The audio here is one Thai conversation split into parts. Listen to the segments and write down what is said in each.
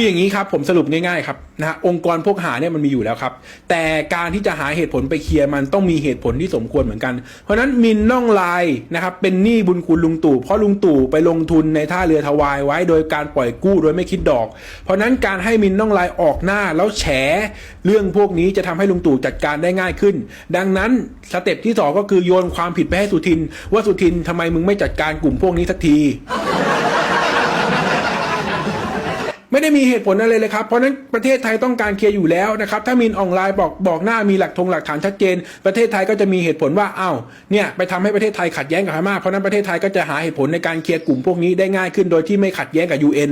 คืออย่างนี้ครับผมสรุปง่ายๆครับนะฮะองค์กรพวกหาเนี่ยมันมีอยู่แล้วครับ แต่การที่จะหาเหตุผลไปเคลียร์มันต้องมีเหตุผลที่สมควรเหมือนกัน เพราะนั้นมินน่องลายนะครับเป็นหนี้บุญคุณลุงตู่เพราะลุงตู่ไปลงทุนในท่าเรือทวายไว้ โดยการปล่อยกู้โดยไม่คิดดอก เพราะนั้นการให้มินน่องลายออกหน้าแล้วแฉเรื่องพวกนี้จะทำให้ลุงตู่จัดการได้ง่ายขึ้น ดังนั้นสเต็ปที่สองก็คือโยนความผิดไปให้สุทิน ว่าสุทินทำไมมึงไม่จัดการกลุ่มพวกนี้สักที ไม่ได้มีเหตุผลอะไรเลยครับ เพราะฉะนั้นประเทศไทยต้องการเคลียร์อยู่แล้วนะครับ ถ้ามินออนไลน์บอกบอกหน้ามีหลักธงหลักฐานชัดเจน ประเทศไทยก็จะมีเหตุผลว่าอ้าวเนี่ยไปทำให้ประเทศไทยขัดแย้งกับพม่าเพราะฉะนั้นประเทศไทยก็จะหาเหตุผลในการเคลียร์กลุ่มพวกนี้ได้ง่ายขึ้นโดยที่ไม่ขัดแย้งกับ UN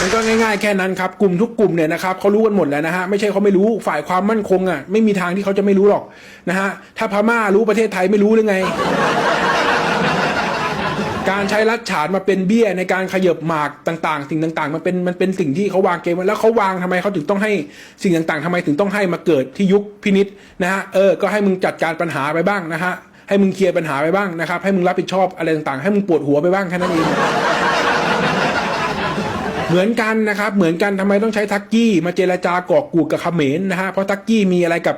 มันก็ง่ายๆแค่นั้นครับกลุ่มทุกกลุ่มเนี่ยนะครับเขารู้กันหมดแล้วนะฮะไม่ใช่เขาไม่รู้ฝ่ายความมั่นคงอะไม่มีทางที่เขาจะไม่รู้หรอกนะฮะถ้าพม่ารู้ประเทศไทยไม่รู้หรือไง การใช้รัฐฉานมาเป็นเบี้ยในการขยบหมากต่าง ๆ สิ่งต่างๆ มันเป็นมันเป็นสิ่งที่เขาวางเกมไว้แล้วเขาวางทำไมเขาถึงต้องให้สิ่งต่างๆทำไมถึงต้องให้มาเกิดที่ยุคพินิษนะฮะเออก็ให้มึงจัดการปัญหาไปบ้างนะฮะให้มึงเคลียร์ปัญหาไปบ้างนะครับ ให้มึงรับผิดชอบอะไรต่างๆ ให้มึงปวดหัวไปบ้างแค่นั้นเองเหมือนกันนะครับ เหมือนกันทำไมต้องใช้ทักกี้มาเจรจากอกกูดกับเขมรนะฮะเพราะทักกี้มีอะไรกับ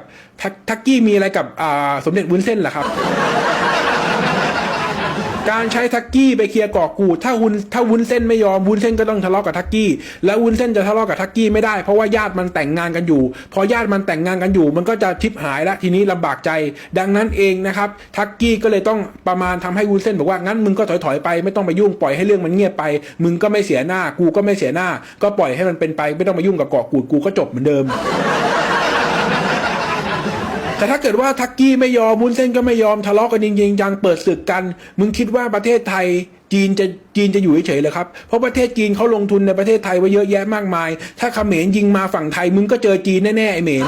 ทักกี้มีอะไรกับอ่าสมเด็จวุ้นเส้นล่ะครับ การใช้ทักกี้ไปเคลียร์กอกกูดถ้าวุ้นถ้าวุ้นเส้นไม่ยอมวุ้นเส้นก็ต้องทะเลาะกับทักกี้ แล้ววุ้นเส้นจะทะเลาะกับทักกี้ไม่ได้เพราะว่าญาติมันแต่งงานกันอยู่ พอญาติมันแต่งงานกันอยู่ มันก็จะทิพหายละทีนี้ลำบากใจ ดังนั้นเองนะครับทักกี้ก็เลยต้องประมาณทำให้วุ้นเส้นบอกว่างั้นมึงก็ถอยถอยๆไปไม่ต้องไปยุ่งปล่อยให้เรื่องมันเงียบไป มึงก็ไม่เสียหน้ากูก็ไม่เสียหน้า ก็ปล่อยให้มันเป็นไป ไม่ต้องมายุ่งกับกอกกูดกูก็จบเหมือนเดิม แต่ถ้าเกิดว่าทักกี้ไม่ยอมวุ้นเส้นก็ไม่ยอมทะเลาะกันจริงๆจังเปิดศึกกัน มึงคิดว่าประเทศไทยจีนจะจีนจะอยู่เฉยๆเลยครับ เพราะประเทศจีนเขาลงทุนในประเทศไทยไว้เยอะแยะมากมาย ถ้าเขมรยิงมาฝั่งไทย มึงก็เจอจีนแน่ๆไอเหมน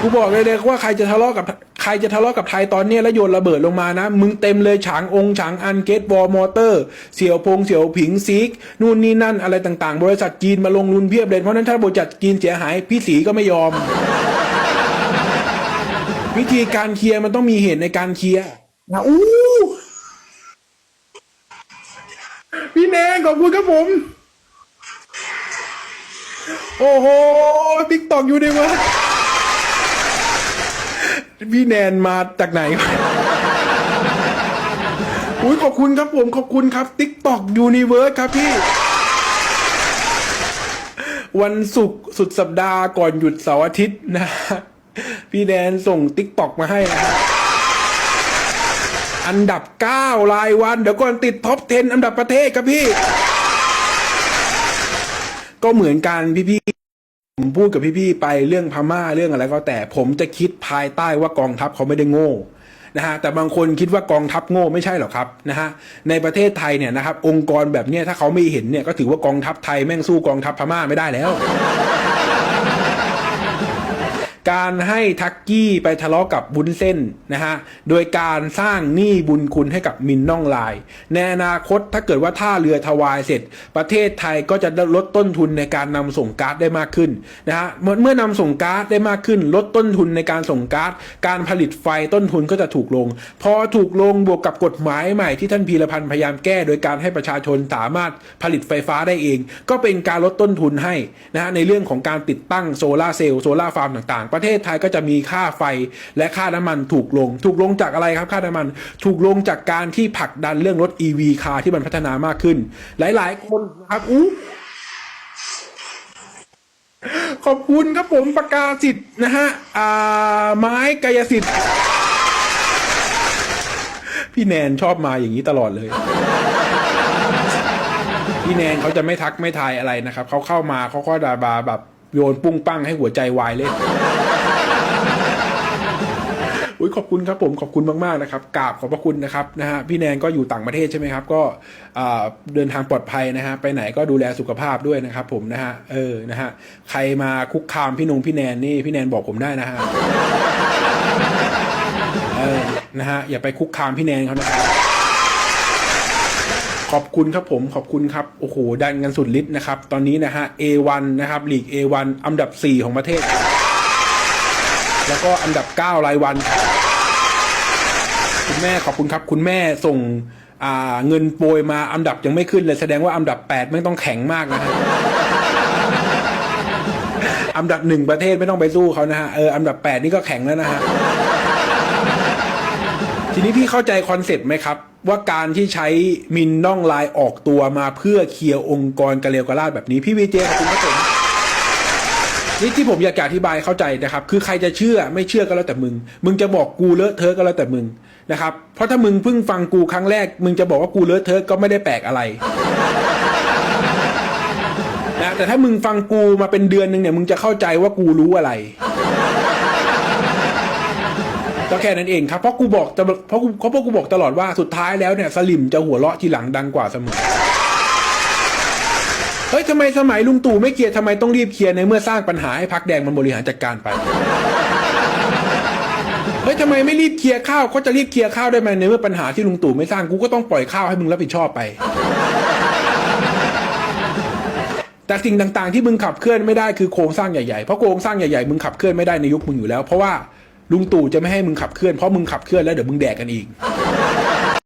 กูบอกเลยเลยว่าใครจะทะเลาะกับใครจะทะเลาะกับไทยตอนนี้แล้วโยนระเบิดลงมานะ มึงเต็มเลยฉางองค์ฉางอันเกตบอลมอเตอร์ เสี่ยวพงเสี่ยวผิงซีกนู่นนี่นั่นอะไรต่างๆ บริษัทจีนมาลงทุนเพียบเลยเพราะนั้นถ้าบริษัทจีนเสียหายพี่สีก็ไม่ยอม วิธีการเคลียร์มันต้องมีเหตุในการเคลียร์นะอู้พี่แนงขอบคุณครับผม โอ้โหติ๊กตอกอยู่ในวะพี่แนนมาจากไหนอุ้ยขอบคุณครับผมขอบคุณครับติ๊กตอกยูนิเวิร์สครับพี่ วันศุกร์สุดสัปดาห์ก่อนหยุดเสาร์อาทิตย์นะ พี่แดนส่งติ๊กตอกมาให้นะอันดับ 9 รายวัน เดี๋ยวก่อนติดท็อป 10 อันดับประเทศครับพี่ ก็เหมือนกันพี่ๆผมพูดกับพี่ๆไปเรื่องพม่าเรื่องอะไรก็แต่ผมจะคิดภายใต้ว่ากองทัพเขาไม่ได้โง่นะฮะแต่บางคนคิดว่ากองทัพโง่ไม่ใช่หรอกครับนะฮะในประเทศไทยเนี่ยนะครับองค์กรแบบเนี้ยถ้าเขาไม่เห็นเนี่ยก็ถือว่ากองทัพไทยแม่งสู้กองทัพพม่าไม่ได้แล้ว การให้ทักกี้ไปทะเลาะกับบุญเส้นนะฮะโดยการสร้างหนี้บุญคุณให้กับมินน่องลาย ในอนาคตถ้าเกิดว่าท่าเรือทวายเสร็จ ประเทศไทยก็จะลดต้นทุนในการนำส่งก๊าซได้มากขึ้นนะฮะเมื่อเมื่อนำส่งก๊าซได้มากขึ้น ลดต้นทุนในการส่งก๊าซการผลิตไฟต้นทุนก็จะถูกลง พอถูกลงบวกกับกฎหมายใหม่ที่ท่านพีรพันธ์พยายามแก้ โดยการให้ประชาชนสามารถผลิตไฟฟ้าได้เอง ก็เป็นการลดต้นทุนให้นะฮะในเรื่องของการติดตั้งโซลาร์เซลล์โซลาร์ฟาร์มต่างๆประเทศไทยก็จะมีค่าไฟและค่าน้ำมันถูกลง ถูกลงจากอะไรครับค่าน้ำมัน ถูกลงจากการที่ผลักดันเรื่องรถ EV คาร์ที่มันพัฒนามากขึ้น หลายๆ คนนะครับอู้ขอบคุณครับผมประกาศสิทธิ์นะฮะอ่าไม้กายสิทธิ์พี่แนนชอบมาอย่างนี้ตลอดเลย พี่แนนเขาจะไม่ทักไม่ทายอะไรนะครับ เขาเข้ามาเขาก็ดาบาแบบโยนปุ้งปั้งให้หัวใจวายเล่น อุ้ยขอบคุณครับผมขอบคุณมากๆนะครับกราบขอบพระคุณนะครับนะฮะพี่แนนก็อยู่ต่างประเทศใช่ไหมครับ ก็เดินทางปลอดภัยนะฮะไปไหนก็ดูแลสุขภาพด้วยนะครับ ผมนะฮะเออนะฮะใครมาคุกคามพี่นงพี่แนนนี่พี่แนนบอกผมได้นะฮะเออนะฮะอย่าไปคุกคามพี่แนนเขานะครับขอบคุณครับผมขอบคุณครับโอ้โหดันกันสุดฤทธิ์นะครับ ตอนนี้นะฮะ A1 นะครับลีก A1 อันดับ 4 ของประเทศ แล้วก็อันดับ 9 รายวัน คุณแม่ขอบคุณครับ คุณแม่ส่งเงินโปรยมาอันดับยังไม่ขึ้นเลย แสดงว่าอันดับแปดไม่ต้องแข็งมากนะฮะอันดับหนึ่งประเทศไม่ต้องไปสู้เขานะฮะเอออันดับแปดนี่ก็แข็งแล้วนะฮะทีนี้พี่เข้าใจคอนเซ็ปต์ไหมครับ ว่าการที่ใช้มินน่องลายออกตัวมาเพื่อเคลียร์องค์กรกระเลวกระลาดแบบนี้พี่วีเจขอบคุณครับผม นี่ที่ผมอยากจะอธิบายเข้าใจนะครับ คือใครจะเชื่อไม่เชื่อก็แล้วแต่มึง มึงจะบอกกูเลอะเทอะก็แล้วแต่มึงนะครับ เพราะถ้ามึงเพิ่งฟังกูครั้งแรก มึงจะบอกว่ากูเลอะเทอะก็ไม่ได้แปลกอะไรนะแต่ถ้ามึงฟังกูมาเป็นเดือนหนึ่งเนี่ยมึงจะเข้าใจว่ากูรู้อะไรก็แค่นั้นเองครับเพราะกูบอกเพราะกูเพราะกูบอกตลอดว่าสุดท้ายแล้วเนี่ยสลิมจะหัวเราะทีหลังดังกว่าเสมอ เฮ้ยทำไมสมัยลุงตู่ไม่เคลียร์ทำไมต้องรีบเคลียร์ในเมื่อสร้างปัญหาให้พักแดงมันบริหารจัดการไป เฮ้ยทำไมไม่รีบเคลียร์ข้าวเขาจะรีบเคลียร์ข้าวได้ไหมในเมื่อปัญหาที่ลุงตู่ไม่สร้างกูก็ต้องปล่อยข้าวให้มึงรับผิดชอบไป แต่สิ่งต่างๆที่มึงขับเคลื่อนไม่ได้คือโครงสร้างใหญ่ๆ เพราะโครงสร้างใหญ่ๆมึงขับเคลื่อนไม่ได้ในยุคมึงอยู่แล้ว เพราะว่าลุงตู่จะไม่ให้มึงขับเคลื่อนเพราะมึงขับเคลื่อนแล้วเดี๋ยวมึงแดกกันอีก